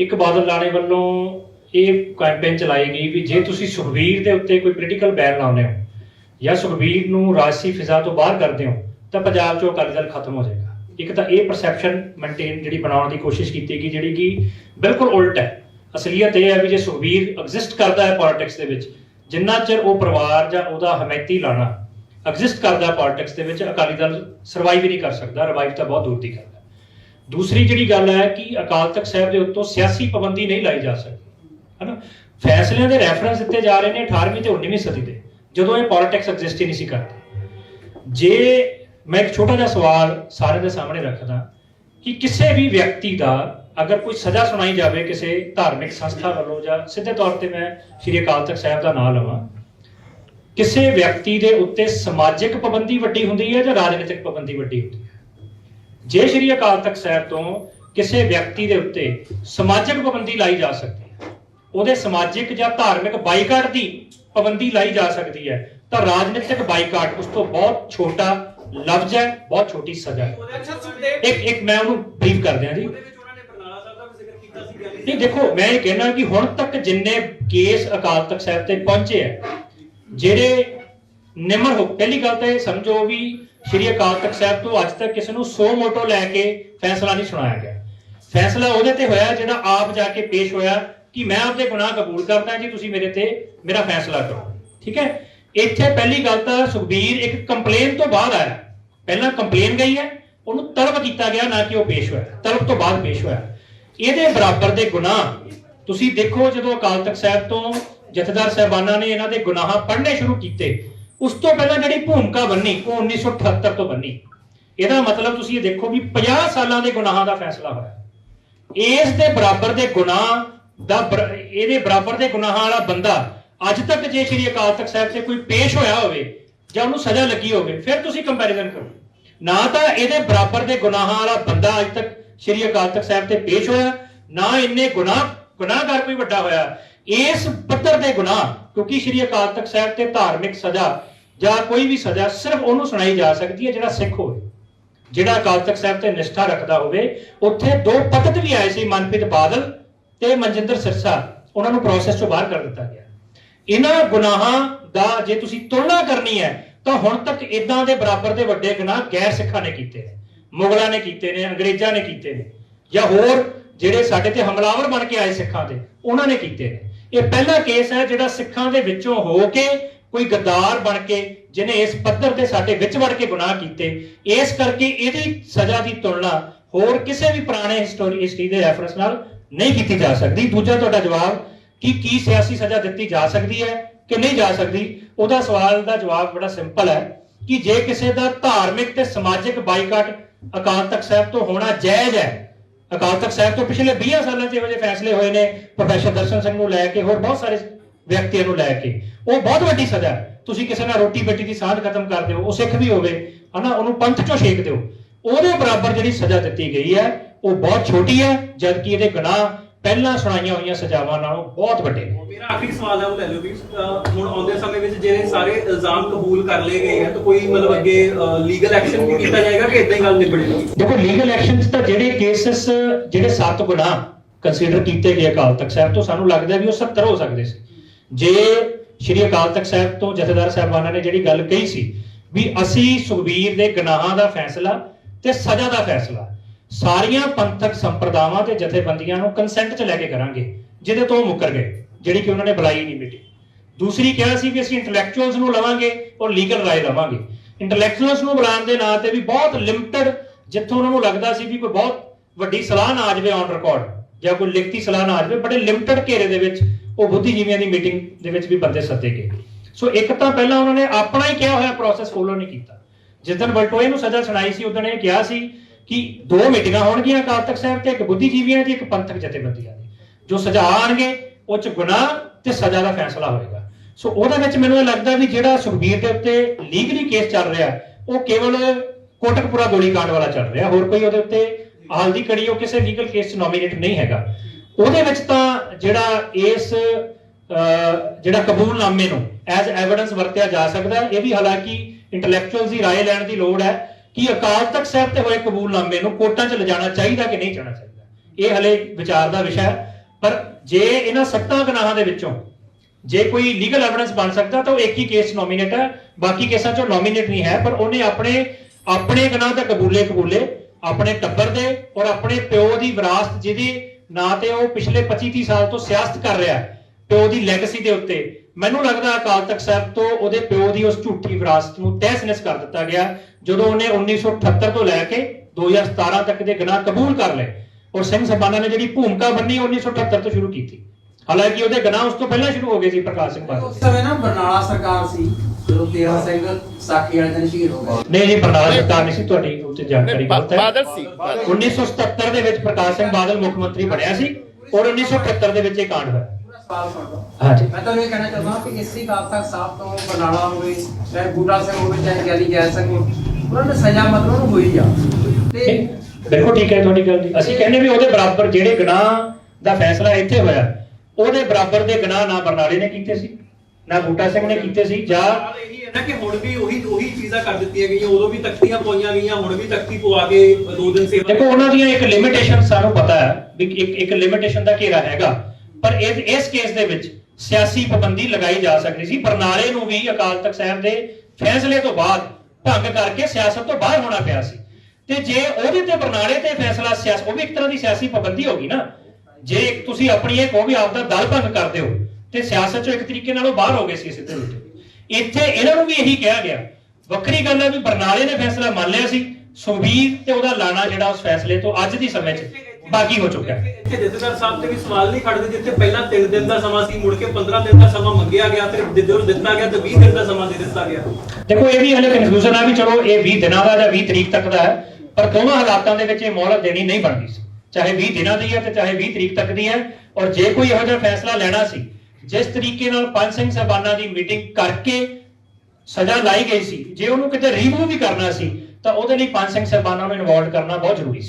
ਇੱਕ ਬਾਦਲ ਲਾਣੇ ਵੱਲੋਂ ਇਹ ਕੈਂਪੇਨ ਚਲਾਈ ਗਈ ਵੀ ਜੇ ਤੁਸੀਂ ਸੁਖਬੀਰ ਦੇ ਉੱਤੇ ਕੋਈ ਪੋਲੀਟੀਕਲ ਬੈਨ ਲਾਉਂਦੇ ਹੋ ਜਾਂ ਸੁਖਬੀਰ ਨੂੰ ਰਾਜਸੀ ਫਿਜ਼ਾ ਤੋਂ ਬਾਹਰ ਕਰਦੇ ਹੋ, ਤਾਂ ਪੰਜਾਬ 'ਚੋਂ ਅਕਾਲੀ ਦਲ ਖਤਮ ਹੋ ਜਾਏਗਾ। ਇੱਕ ਤਾਂ ਇਹ ਪਰਸੈਪਸ਼ਨ ਮੇਨਟੇਨ ਜਿਹੜੀ ਬਣਾਉਣ ਦੀ ਕੋਸ਼ਿਸ਼ ਕੀਤੀ ਗਈ, ਜਿਹੜੀ ਕਿ ਬਿਲਕੁਲ ਉਲਟ ਹੈ। ਅਸਲੀਅਤ ਇਹ ਹੈ ਵੀ ਜੇ ਸੁਖਬੀਰ ਐਗਜ਼ਿਸਟ ਕਰਦਾ ਹੈ ਪੋਲਿਟਿਕਸ ਦੇ ਵਿੱਚ, ਜਿੰਨਾ ਚਿਰ ਉਹ ਪਰਿਵਾਰ ਜਾਂ ਉਹਦਾ ਹਮਾਇਤੀ ਲਾਣਾ ਐਗਜ਼ਿਸਟ ਕਰਦਾ ਪੋਲਿਟਿਕਸ ਦੇ ਵਿੱਚ, ਅਕਾਲੀ ਦਲ ਸਰਵਾਈਵ ਹੀ ਨਹੀਂ ਕਰ ਸਕਦਾ ਰਿਵਾਈਵ ਤਾਂ ਬਹੁਤ ਦੂਰ ਦੀ ਗੱਲ ਹੈ। ਦੂਸਰੀ ਜਿਹੜੀ ਗੱਲ ਹੈ ਕਿ ਅਕਾਲ ਤਖਤ ਸਾਹਿਬ ਦੇ ਉੱਤੋਂ ਸਿਆਸੀ ਪਾਬੰਦੀ ਨਹੀਂ ਲਾਈ ਜਾ ਸਕਦੀ, ਹਨਾ? ਫੈਸਲਿਆਂ ਦੇ ਰੈਫਰੈਂਸ ਦਿੱਤੇ ਜਾ ਰਹੇ ਨੇ 18ਵੀਂ ਤੇ 19ਵੀਂ ਸਦੀ ਦੇ, ਜਦੋਂ ਇਹ ਪੋਲਿਟਿਕਸ ਐਗਜ਼ਿਸਟ ਹੀ ਨਹੀਂ ਸੀ ਕਰਦੀ। ਜੇ ਮੈਂ ਇੱਕ ਛੋਟਾ ਜਿਹਾ ਸਵਾਲ ਸਾਰਿਆਂ ਦੇ ਸਾਹਮਣੇ ਰੱਖਦਾ ਕਿ ਕਿਸੇ ਵੀ ਵਿਅਕਤੀ ਦਾ ਅਗਰ ਕੋਈ ਸਜ਼ਾ ਸੁਣਾਈ ਜਾਵੇ ਕਿਸੇ ਧਾਰਮਿਕ ਸੰਸਥਾ ਵੱਲੋਂ ਜਾਂ ਸਿੱਧੇ ਤੌਰ ਤੇ ਮੈਂ ਸ਼੍ਰੀ ਅਕਾਲ ਤਖਤ ਸਾਹਿਬ ਦਾ ਨਾਮ ਲਵਾਂ, ਕਿਸੇ ਵਿਅਕਤੀ ਦੇ ਉੱਤੇ ਸਮਾਜਿਕ ਪਾਬੰਦੀ ਵੱਡੀ ਹੁੰਦੀ ਹੈ ਜਾਂ ਰਾਜਨੀਤਿਕ ਪਾਬੰਦੀ ਵੱਡੀ ਹੁੰਦੀ ਹੈ? ਜੇ ਸ਼੍ਰੀ ਅਕਾਲ ਤਖਤ ਸਾਹਿਬ ਤੋਂ ਕਿਸੇ ਵਿਅਕਤੀ ਦੇ ਉੱਤੇ ਸਮਾਜਿਕ ਪਾਬੰਦੀ ਲਾਈ ਜਾ ਸਕਦੀ ਹੈ ਉਹਦੇ ਸਮਾਜਿਕ ਜਾਂ ਧਾਰਮਿਕ ਬਾਈਕਾਟ ਦੀ ਪਾਬੰਦੀ ਲਾਈ ਜਾ ਸਕਦੀ ਹੈ ਤਾਂ ਰਾਜਨੀਤਿਕ ਬਾਈਕਾਟ ਉਸ ਤੋਂ ਬਹੁਤ ਛੋਟਾ ਲਫ਼ਜ਼ ਹੈ ਬਹੁਤ ਛੋਟੀ ਸਜ਼ਾ ਹੈ। ਇੱਕ ਇੱਕ ਮੈਂ ਉਹਨੂੰ ਬਰੀਫ ਕਰ ਦਿਆਂ ਜੀ। ਨਹੀਂ ਦੇਖੋ ਮੈਂ ਇਹ ਕਹਿਣਾ ਕਿ ਹੁਣ ਤੱਕ ਜਿੰਨੇ ਕੇਸ ਅਕਾਲ ਤਖਤ ਸਾਹਿਬ ਤੇ ਪਹੁੰਚੇ ਆ ਜਿਹੜੇ ਨਿਮਰ ਹੋ ਪਹਿਲੀ ਗੱਲ ਤਾਂ ਇਹ ਸਮਝੋ ਵੀ ਸ਼੍ਰੀ ਅਕਾਲ ਤਖਤ ਸਾਹਿਬ ਤੋਂ ਅੱਜ ਤੱਕ ਕਿਸੇ ਨੂੰ ਸੋ ਮੋਟੋ ਲੈ ਕੇ ਫੈਸਲਾ ਨਹੀਂ ਸੁਣਾਇਆ ਗਿਆ। ਫੈਸਲਾ ਉਹਦੇ ਤੇ ਹੋਇਆ ਜਿਹੜਾ ਆਪ ਜਾ ਕੇ ਪੇਸ਼ ਹੋਇਆ ਕਿ ਮੈਂ ਆਪਦੇ ਗੁਨਾਹ ਕਬੂਲ ਕਰਦਾ ਜੀ, ਤੁਸੀਂ ਮੇਰੇ ਤੇ ਮੇਰਾ ਫੈਸਲਾ ਕਰੋ। ਠੀਕ ਹੈ? ਇੱਥੇ ਪਹਿਲੀ ਗੱਲ ਤਾਂ ਸੁਖਬੀਰ ਇੱਕ ਕੰਪਲੇਨ ਤੋਂ ਬਾਅਦ ਆਇਆ। ਪਹਿਲਾਂ ਕੰਪਲੇਨ ਗਈ ਹੈ, ਉਹਨੂੰ ਤਲਬ ਕੀਤਾ ਗਿਆ ਨਾ ਕਿ ਉਹ ਪੇਸ਼ ਹੋਇਆ। ਤਲਬ ਤੋਂ ਬਾਅਦ ਪੇਸ਼ ਹੋਇਆ। ਇਹਦੇ ਬਰਾਬਰ ਦੇ ਗੁਨਾਹ, ਤੁਸੀਂ ਦੇਖੋ ਜਦੋਂ ਅਕਾਲ ਤਖਤ ਸਾਹਿਬ ਤੋਂ ਜਥੇਦਾਰ ਸਾਹਿਬਾਨਾਂ ਨੇ ਇਹਨਾਂ ਦੇ ਗੁਨਾਹ ਪੜ੍ਹਨੇ ਸ਼ੁਰੂ ਕੀਤੇ ਉਸ ਤੋਂ ਪਹਿਲਾਂ ਜਿਹੜੀ ਭੂਮਿਕਾ ਬੰਨੀ, ਉਹ 1978 ਤੋਂ ਬੰਨੀ। ਇਹਦਾ ਮਤਲਬ ਤੁਸੀਂ ਇਹ ਦੇਖੋ ਵੀ 50 ਸਾਲਾਂ ਦੇ ਗੁਨਾਹਾਂ ਦਾ ਫੈਸਲਾ ਹੋਇਆ। ਇਸ ਦੇ ਬਰਾਬਰ ਦੇ ਗੁਨਾਹ ਦਾ ਇਹਦੇ ਬਰਾਬਰ ਦੇ ਗੁਨਾਹਾਂ ਵਾਲਾ ਬੰਦਾ ਅੱਜ ਤੱਕ ਜੇ ਸ਼੍ਰੀ ਅਕਾਲ ਤਖਤ ਸਾਹਿਬ ਤੇ ਕੋਈ ਪੇਸ਼ ਹੋਇਆ ਹੋਵੇ ਜਾਂ ਉਹਨੂੰ ਸਜ਼ਾ ਲੱਗੀ ਹੋਵੇ, ਫਿਰ ਤੁਸੀਂ ਕੰਪੈਰੀਜ਼ਨ ਕਰੋ। ਨਾ ਤਾਂ ਇਹਦੇ ਬਰਾਬਰ ਦੇ ਗੁਨਾਹਾਂ ਵਾਲਾ ਬੰਦਾ ਅੱਜ ਤੱਕ ਸ਼੍ਰੀ ਅਕਾਲ ਤਖਤ ਸਾਹਿਬ ਤੇ ਪੇਸ਼ ਹੋਇਆ, ਨਾ ਇੰਨੇ ਗੁਨਾਹ, ਗੁਨਾਹਗਾਰ ਕੋਈ ਵੱਡਾ ਹੋਇਆ। ਇਸ ਪੱਧਰ ਦੇ ਗੁਨਾਹ, ਕਿਉਂਕਿ ਸ਼੍ਰੀ ਅਕਾਲ ਤਖਤ ਸਾਹਿਬ ਤੇ ਧਾਰਮਿਕ ਸਜ਼ਾ ਜਾਂ ਕੋਈ ਵੀ ਸਜ਼ਾ ਸਿਰਫ ਉਹਨੂੰ ਸੁਣਾਈ ਜਾ ਸਕਦੀ ਹੈ ਜਿਹੜਾ ਸਿੱਖ ਹੋਵੇ। ਜਿਹੜਾ ਅਕਾਲ ਤਖਤ ਸਾਹਿਬ ਤੇ ਨਿਸ਼ਠਾ ਰੱਖਦਾ ਹੋਵੇ, ਉੱਥੇ ਦੋ ਪਤਤ ਵੀ ਆਏ ਸੀ, ਮਨਪ੍ਰੀਤ ਬਾਦਲ ਤੇ ਮਨਜਿੰਦਰ ਸਿਰਸਾ। ਉਹਨਾਂ ਨੂੰ ਪ੍ਰੋਸੈਸ ਚੋਂ ਬਾਹਰ ਕਰ ਦਿੱਤਾ ਗਿਆ। ਇਹਨਾਂ ਗੁਨਾਹਾਂ ਦਾ ਜੇ ਤੁਸੀਂ ਤੁਲਨਾ ਕਰਨੀ ਹੈ, ਤਾਂ ਹੁਣ ਤੱਕ ਇਦਾਂ ਦੇ ਬਰਾਬਰ ਦੇ ਵੱਡੇ ਗੁਨਾਹ ਗੈਰ ਸਿੱਖਾਂ ਨੇ ਕੀਤੇ ਨੇ। ਮੁਗਲਾਂ ਨੇ ਕੀਤੇ ਨੇ, ਅੰਗਰੇਜ਼ਾਂ ਨੇ ਕੀਤੇ ਨੇ। ਜਾਂ ਹੋਰ ਜਿਹੜੇ ਸਾਡੇ ਤੇ ਹਮਲਾਵਰ ਬਣ ਕੇ ਆਏ ਸਿੱਖਾਂ ਤੇ, ਉਹਨਾਂ ਨੇ ਕੀਤੇ ਨੇ। ਇਹ ਪਹਿਲਾ ਕੇਸ ਹੈ ਜਿਹੜਾ ਸਿੱਖਾਂ ਦੇ ਵਿੱਚੋਂ ਹੋ ਕੇ ਕੋਈ ਗੱਦਾਰ ਬਣ ਕੇ, ਜਿਹਨੇ ਇਸ ਪੱਧਰ ਤੇ ਸਾਡੇ ਵਿੱਚ ਵੜ ਕੇ ਗੁਨਾਹ ਕੀਤੇ, ਇਸ ਕਰਕੇ ਇਹਦੀ ਸਜ਼ਾ ਦੀ ਤੁਲਨਾ ਹੋਰ ਕਿਸੇ ਵੀ ਪੁਰਾਣੇ ਹਿਸਟੋਰੀ ਹਿਸਟਰੀ ਦੇ ਰੈਫਰੈਂਸ ਨਾਲ ਨਹੀਂ ਕੀਤੀ ਜਾ ਸਕਦੀ। ਦੂਜਾ ਤੁਹਾਡਾ ਜਵਾਬ, ਕਿ ਕੀ ਸਿਆਸੀ ਸਜ਼ਾ ਦਿੱਤੀ ਜਾ ਸਕਦੀ ਹੈ ਕਿ ਨਹੀਂ ਜਾ ਸਕਦੀ? ਉਹਦਾ ਸਵਾਲ ਦਾ ਜਵਾਬ ਬੜਾ ਸਿੰਪਲ ਹੈ ਕਿ ਜੇ ਕਿਸੇ ਦਾ ਧਾਰਮਿਕ ਤੇ ਸਮਾਜਿਕ ਬਾਈਕਾਟ ਅਕਾਲ ਤਖਤ ਸਾਹਿਬ ਤੋਂ ਹੋਣਾ ਜਾਇਜ਼ ਹੈ, ਅਕਾਲ ਤਖਤ ਸਾਹਿਬ ਤੋਂ ਪਿਛਲੇ 20 ਸਾਲਾਂ 'ਚ ਇਹੋ ਜਿਹੇ ਫੈਸਲੇ ਹੋਏ ਨੇ ਪ੍ਰੋਫੈਸਰ ਦਰਸ਼ਨ ਸਿੰਘ ਨੂੰ ਲੈ ਕੇ ਹੋਰ ਬਹੁਤ ਸਾਰੇ ਵਿਅਕਤੀਆਂ ਨੂੰ ਲੈ ਕੇ। ਉਹ ਬਹੁਤ ਵੱਡੀ ਸਜ਼ਾ ਹੈ। ਤੁਸੀਂ ਕਿਸੇ ਨਾਲ ਰੋਟੀ ਬੇਟੀ ਦੀ ਸਾਂਝ ਖਤਮ ਕਰ ਦਿਓ ਉਹ ਸਿੱਖ ਵੀ ਹੋਵੇ ਹਨਾ ਉਹਨੂੰ ਪੰਥ ਚੋਂ ਛੇਕ ਦਿਓ। ਉਹਦੇ ਬਰਾਬਰ ਜਿਹੜੀ ਸਜ਼ਾ ਦਿੱਤੀ ਗਈ ਹੈ ਉਹ ਬਹੁਤ ਛੋਟੀ ਹੈ ਜਦਕਿ ਇਹਦੇ ਗੁਨਾਹ ਪਹਿਲਾਂ ਸੁਣਾਈਆਂ ਹੋਈਆਂ ਸਜ਼ਾਵਾਂ ਨਾਲੋਂ ਬਹੁਤ ਵੱਡੇ ਨੇ। ਮੇਰਾ ਆਖਰੀ ਸਵਾਲ ਹੈ ਉਹ ਲੈ ਲਿਓ ਵੀ ਹੁਣ ਆਉਂਦੇ ਸਮੇਂ ਵਿੱਚ ਜਿਹੜੇ ਸਾਰੇ ਇਲਜ਼ਾਮ ਕਬੂਲ ਕਰ ਲਏ ਗਏ ਹੈ ਤਾਂ ਕੋਈ ਮਤਲਬ ਅੱਗੇ ਲੀਗਲ ਐਕਸ਼ਨ ਵੀ ਕੀਤਾ ਜਾਏਗਾ ਕਿ ਇਦਾਂ ਹੀ ਗੱਲ ਨਿਬੜੇਗੀ ਦੇਖੋ ਲੀਗਲ ਐਕਸ਼ਨ ਤਾਂ ਜਿਹੜੇ ਕੇਸਸ ਜਿਹੜੇ ਸੱਤ ਗੁਨਾਹ ਕੰਸੀਡਰ ਕੀਤੇ ਗਏ ਅਕਾਲ ਤਖਤ ਸਾਹਿਬ ਤੋਂ ਸਾਨੂੰ ਲੱਗਦਾ ਵੀ ਉਹ 70 ਹੋ ਸਕਦੇ ਸੀ। ਜੇ ਸ਼੍ਰੀ ਅਕਾਲ ਤਖਤ ਸਾਹਿਬ ਤੋਂ ਜਥੇਦਾਰ ਸਾਹਿਬਾਨਾਂ ਨੇ ਜਿਹੜੀ ਗੱਲ ਕਹੀ ਸੀ ਵੀ ਅਸੀਂ ਸੁਖਬੀਰ ਦੇ ਗੁਨਾਹਾਂ ਦਾ ਫੈਸਲਾ ਤੇ ਸਜ਼ਾ ਦਾ ਫੈਸਲਾ, ਸਾਰੀਆਂ ਪੰਥਕ ਸੰਪਰਦਾਵਾਂ ਤੇ ਜਥੇਬੰਦੀਆਂ ਨੂੰ ਕੰਸੈਂਟ 'ਚ ਲੈ ਕੇ ਕਰਾਂਗੇ, ਜਿਹਦੇ ਤੋਂ ਮੁੱਕਰ ਗਏ, ਜਿਹੜੀ ਕਿ ਉਹਨਾਂ ਨੇ ਬੁਲਾਈ ਨਹੀਂ ਮੀਟਿੰਗ ਦੂਸਰੀ ਕਿਹਾ ਸੀ ਕਿ ਅਸੀਂ ਇੰਟੈਲੈਕਚੁਅਲਸ ਨੂੰ ਲਵਾਂਗੇ ਔਰ ਲੀਗਲ ਰਾਏ ਲਵਾਂਗੇ। ਇੰਟੈਲੈਕਚੁਅਲਸ ਨੂੰ ਬੁਲਾਉਣ ਦੇ ਨਾਂ ਤੇ ਵੀ ਬਹੁਤ ਲਿਮਟਿਡ ਜਿੱਥੋਂ ਉਹਨਾਂ ਨੂੰ ਲੱਗਦਾ ਸੀ ਵੀ ਕੋਈ ਬਹੁਤ ਵੱਡੀ ਸਲਾਹ ਨਾ ਆ ਜਾਵੇ ਔਨ ਰਿਕਾਰਡ ਜਾਂ ਕੋਈ ਲਿਖਤੀ ਸਲਾਹ ਨਾ ਆ ਜਾਵੇ, ਬੜੇ ਲਿਮਟਿਡ ਘੇਰੇ ਦੇ ਵਿੱਚ ਉਹ ਬੁੱਧੀਜੀਵੀਆਂ ਦੀ ਮੀਟਿੰਗ ਦੇ ਵਿੱਚ ਵੀ ਬੰਦੇ ਸੱਦੇ ਗਏ। ਸੋ ਇੱਕ ਤਾਂ ਪਹਿਲਾਂ ਉਹਨਾਂ ਨੇ ਆਪਣਾ ਹੀ ਕਿਹਾ ਹੋਇਆ ਪ੍ਰੋਸੈਸ ਫੋਲੋ ਨਹੀਂ ਕੀਤਾ। ਜਿਸ ਦਿਨ ਬਲਟੋਏ ਨੂੰ ਸਜ਼ਾ ਸੁਣਾਈ ਸੀ ਉਦੋਂ ਇਹ ਕਿਹਾ ਸੀ ਕਿ ਦੋ ਮੀਟਿੰਗਾਂ ਹੋਣਗੀਆਂ ਅਕਾਲ ਤਖਤ ਸਾਹਿਬ ਤੇ ਇੱਕ ਬੁੱਧੀਜੀਵੀਆਂ ਦੀ, ਇੱਕ ਪੰਥਕ ਜਥੇਬੰਦੀਆਂ ਦੀ। ਜੋ ਸਜ਼ਾ ਆਣਗੇ, ਉਹ ਚ ਗੁਨਾਹ ਤੇ ਸਜ਼ਾ ਦਾ ਫੈਸਲਾ ਹੋਏਗਾ। ਸੋ ਉਹਦੇ ਵਿੱਚ ਮੈਨੂੰ ਇਹ ਲੱਗਦਾ ਵੀ ਜਿਹੜਾ ਸੁਖਬੀਰ ਦੇ ਉੱਤੇ ਲੀਗਲੀ ਕੇਸ ਚੱਲ ਰਿਹਾ, ਉਹ ਕੇਵਲ ਕੋਟਕਪੁਰਾ ਗੋਲੀकांड ਵਾਲਾ ਚੱਲ ਰਿਹਾ। ਹੋਰ ਕੋਈ ਉਹਦੇ ਉੱਤੇ ਹਾਲ ਦੀ ਕੜੀ ਉਹ ਕਿਸੇ ਲੀਗਲ ਕੇਸ 'ਚ ਨੋਮੀਨੇਟ ਨਹੀਂ ਹੈਗਾ। ਉਹਦੇ ਵਿੱਚ ਤਾਂ ਜਿਹੜਾ ਇਸ ਅਹ, ਜਿਹੜਾ ਕਬੂਲਨਾਮੇ ਨੂੰ ਐਜ਼ ਐਵੀਡੈਂਸ ਵਰਤਿਆ ਜਾ ਸਕਦਾ ਹੈ। ਇਹ ਵੀ ਹਾਲਾਂਕਿ ਇੰਟੈਲੈਕਚੁਅਲਸ ਦੀ رائے ਲੈਣ ਦੀ ਲੋੜ ਹੈ ਕਿ ਅਕਾਲ ਤਖਤ ਸਾਹਿਬ ਤੇ ਹੋਏ ਕਬੂਲਨਾਮੇ ਨੂੰ ਕੋਰਟਾਂ 'ਚ ਲਿਜਾਣਾ ਚਾਹੀਦਾ ਕਿ ਨਹੀਂ ਜਾਣਾ ਚਾਹੀਦਾ ਇਹ ਹਲੇ ਵਿਚਾਰ ਦਾ ਵਿਸ਼ਾ ਹੈ ਪਰ ਜੇ ਇਹਨਾਂ ਸੱਤਾਂ ਗੁਨਾਹਾਂ ਦੇ ਵਿੱਚੋਂ ਜੇ ਕੋਈ ਲੀਗਲ ਐਵੀਡੈਂਸ ਬਣ ਸਕਦਾ ਤਾਂ ਉਹ ਇੱਕ ਹੀ ਕੇਸ ਨੋਮੀਨੇਟ ਹੈ ਬਾਕੀ ਕੇਸਾਂ 'ਚੋਂ ਨੋਮੀਨੇਟ ਨਹੀਂ ਹੈ ਪਰ ਉਹਨੇ ਆਪਣੇ ਆਪਣੇ ਗੁਨਾਹ ਤਾਂ ਕਬੂਲੇ ਕਬੂਲੇ ਆਪਣੇ ਟੱਬਰ ਦੇ ਔਰ ਆਪਣੇ ਪਿਓ ਦੀ ਵਿਰਾਸਤ ਜਿਹਦੀ ਨਾਂ ਤੇ ਉਹ ਪਿਛਲੇ 25 30 ਸਾਲ ਤੋਂ ਸਿਆਸਤ ਕਰ ਰਿਹਾ ਹੈ, ਪਿਓ ਦੀ ਲੈਗੇਸੀ ਦੇ ਉੱਤੇ। ਮੈਨੂੰ ਲੱਗਦਾ ਅਕਾਲ ਤਖਤ ਸਾਹਿਬ ਤੋਂ ਉਹਦੇ ਪਿਓ ਦੀ ਉਸ ਝੂਠੀ ਵਿਰਾਸਤ ਨੂੰ ਤਹਿਸ-ਨਹਿਸ ਕਰ ਦਿੱਤਾ ਗਿਆ ਜਦੋਂ ਉਹਨੇ 1978 ਤੋਂ ਲੈ ਕੇ 2017 ਤੱਕ ਦੇ ਗੁਨਾਹ ਕਬੂਲ ਕਰ ਲਏ ਔਰ ਸਿੰਘ ਸਬਾਨਾ ਨੇ ਜਿਹੜੀ ਭੂਮਿਕਾ ਬੰਨੀ 1978 ਤੋਂ ਸ਼ੁਰੂ ਕੀਤੀ। ਹਾਲਾਂਕਿ ਉਹਦੇ ਗੁਨਾਹ ਉਸ ਤੋਂ ਪਹਿਲਾਂ ਸ਼ੁਰੂ ਹੋ ਗਏ ਸੀ ਪ੍ਰਕਾਸ਼ ਸਿੰਘ ਬਾਦਲ। ਉਸ ਸਮੇਂ ਨਾ ਬਰਨਾਲਾ ਸਰਕਾਰ ਸੀ। ਜਦੋਂ ਤੇਰਾ ਸਿੰਘ ਸਾਖੀ ਵਾਲੇ ਦਿਨ ਸ਼ਹੀਦ ਹੋ ਗਏ। ਨਹੀਂ ਜੀ ਬਰਨਾਲਾ ਸਰਕਾਰ ਨਹੀਂ ਸੀ ਤੁਹਾਡੀ ਉੱਤੇ ਜਾਣਕਾਰੀ ਗਲਤ ਹੈ। ਬਾਦਲ ਸੀ ਬਾਦਲ। 1977 ਦੇ ਵਿੱਚ ਪ੍ਰਕਾਸ਼ ਸਿੰਘ ਬਾਦਲ ਮੁੱਖ ਮੰਤਰੀ ਬਣਿਆ ਸੀ ਔਰ 1978 ਦੇ ਵਿੱਚ ਇਹ ਕਾਂਡ ਹੋਇਆ। ਪੂਰਾ ਸਵਾਲ ਸੁਣ ਲਓ। ਹਾਂਜੀ। ਮੈਂ ਤੁਹਾਨੂੰ ਇਹ ਕਹਿਣਾ ਚਾਹੁੰਦਾ ਕਿ ਇਸੇ ਕਾਲ ਤੱਕ ਸਾਹਿਬ ਤੋਂ ਬਰਨਾਲਾ ਹੋਵੇ ਚਾਹੇ ਬੂਟਾ ਸਿੰਘ ਹੋਵੇ ਚਾਹੇ ਗੈਲੀ ਗੈਲ ਸਿੰਘ ਹੋਵੇ ਉਹਨਾਂ ਨੂੰ ਸਜ਼ਾ ਮਤਲਬ ਉਹਨੂੰ ਹੋਈ ਆ। ਤੇ ਬਿਲਕੁਲ ਠੀਕ ਹੈ ਤੁਹਾਡੀ ਗੱਲ ਜੀ ਅਸੀਂ ਕਹਿੰਦੇ ਵੀ ਉਹਦੇ ਬਰਾਬਰ ਜਿਹੜੇ ਗੁਨਾਹ ਦਾ ਫੈਸਲਾ ਇੱਥੇ ਹੋਇਆ ਉਹਦੇ ਬਰਾਬਰ ਦੇ ਗੁਨਾਹ ਨਾ ਬਰਨਾਲੇ ਨੇ ਕੀਤੇ ਸੀ। ਨਾ ਬੂਟਾ ਸਿੰਘ ਨੇ ਕੀਤੇ ਸੀ ਜਾਂ ਇਹੀ ਹੈ ਨਾ ਕਿ ਹੁਣ ਵੀ ਉਹੀ ਉਹੀ ਚੀਜ਼ਾਂ ਕਰ ਦਿੱਤੀਆਂ ਗਈਆਂ ਉਦੋਂ ਵੀ ਤਖਤੀਆਂ ਪਵਾਈਆਂ ਗਈਆਂ ਹੁਣ ਵੀ ਤਖਤੀ ਪਵਾ ਕੇ ਦੋ ਦਿਨ ਸੇਵਾ ਦੇਖੋ ਉਹਨਾਂ ਦੀਆਂ ਇੱਕ ਲਿਮਿਟੇਸ਼ਨ ਸਾਨੂੰ ਪਤਾ ਹੈ ਵੀ ਇੱਕ ਇੱਕ ਲਿਮਿਟੇਸ਼ਨ ਦਾ ਘੇਰਾ ਹੈਗਾ। ਪਰ ਇਸ ਇਸ ਕੇਸ ਦੇ ਵਿੱਚ ਸਿਆਸੀ ਪਾਬੰਦੀ ਲਗਾਈ ਜਾ ਸਕਦੀ ਸੀ। ਬਰਨਾਲੇ ਨੂੰ ਵੀ ਅਕਾਲ ਤਖਤ ਸਾਹਿਬ ਦੇ ਫੈਸਲੇ ਤੋਂ ਬਾਅਦ ਭੰਗ ਕਰਕੇ ਸਿਆਸਤ ਤੋਂ ਬਾਹਰ ਹੋਣਾ ਪਿਆ ਸੀ। ਤੇ ਜੇ ਉਹਦੇ ਤੇ ਬਰਨਾਲੇ ਤੇ ਫੈਸਲਾ ਸਿਆਸਤ ਉਹ ਵੀ ਇੱਕ ਤਰ੍ਹਾਂ ਦੀ ਸਿਆਸੀ ਪਾਬੰਦੀ ਹੋਗੀ ਨਾ। ਜੇ ਤੁਸੀਂ ਆਪਣੀ ਇਹ ਕਹੋ ਵੀ ਆਪਦਾ ਦਲ ਭੰਗ ਕਰਦੇ ਹੋ ਤੇ ਸਿਆਸਤ ਚੋਂ ਇੱਕ ਤਰੀਕੇ ਨਾਲ ਉਹ ਬਾਹਰ ਹੋ ਗਏ ਸੀ ਸਿੱਧੇ ਉੱਤੇ ਇੱਥੇ ਇਹਨਾਂ ਨੂੰ ਵੀ ਇਹੀ ਕਿਹਾ ਗਿਆ। ਵੱਖਰੀ ਗੱਲ ਹੈ ਵੀ ਬਰਨਾਲੇ ਨੇ ਫੈਸਲਾ ਮੰਨ ਲਿਆ ਸੀ ਸੁਖਬੀਰ ਤੇ ਉਹਦਾ ਲਾਣਾ ਜਿਹੜਾ ਉਸ ਫੈਸਲੇ ਤੋਂ ਅੱਜ ਦੀ ਸਮੇਂ 'ਚ ਬਾਗੀ ਹੋ ਚੁੱਕਾ ਹੈ। ਇੱਥੇ ਜਥੇਦਾਰ ਸਾਹਿਬ ਤੇ ਵੀ ਸਵਾਲ ਨਹੀਂ ਖੜਦੇ ਜਿੱਥੇ ਪਹਿਲਾਂ 3 ਦਿਨ ਦਾ ਸਮਾਂ ਸੀ ਮੁੜ ਕੇ 15 ਦਿਨ ਦਾ ਸਮਾਂ ਮੰਗਿਆ ਗਿਆ ਫਿਰ ਜਦੋਂ ਦਿੱਤਾ ਗਿਆ ਤਾਂ 20 ਦਿਨ ਦਾ ਸਮਾਂ ਦੇ ਦਿੱਤਾ ਗਿਆ। ਦੇਖੋ ਇਹ ਵੀ ਹਲੇ ਕਨਫਿਊਜ਼ਨ ਆ ਵੀ ਚਲੋ ਇਹ 20 ਦਿਨਾਂ ਦਾ ਜਾਂ 20 ਤਰੀਕ ਤੱਕ ਦਾ ਹੈ ਪਰ ਦੋਵਾਂ ਹਾਲਾਤਾਂ ਦੇ ਵਿੱਚ ਇਹ ਮੌਲਤ ਦੇਣੀ ਨਹੀਂ ਬਣਦੀ ਸੀ। ਚਾਹੇ 20 ਦਿਨਾਂ ਦੀ ਹੈ ਤੇ ਚਾਹੇ 20 ਤਰੀਕ ਤੱਕ ਦੀ ਹੈ ਔਰ ਜੇ ਕੋਈ ਇਹੋ ਜਿਹਾ ਫੈਸਲਾ ਲੈਣਾ ਸੀ ਜਿਸ ਤਰੀਕੇ ਨਾਲ ਪੰਜ ਸਿੰਘ ਸਾਹਿਬਾਨਾਂ ਦੀ ਮੀਟਿੰਗ ਕਰਕੇ ਸਜ਼ਾ ਲਾਈ ਗਈ ਸੀ, ਜੇ ਉਹਨੂੰ ਕਿਤੇ ਰੀਮੂਵ ਵੀ ਕਰਨਾ ਸੀ, ਤਾਂ ਉਹਦੇ ਲਈ ਪੰਜ ਸਿੰਘ ਸਾਹਿਬਾਨਾਂ ਨੂੰ ਇਨਵੋਲਵ ਕਰਨਾ ਬਹੁਤ ਜ਼ਰੂਰੀ ਸੀ।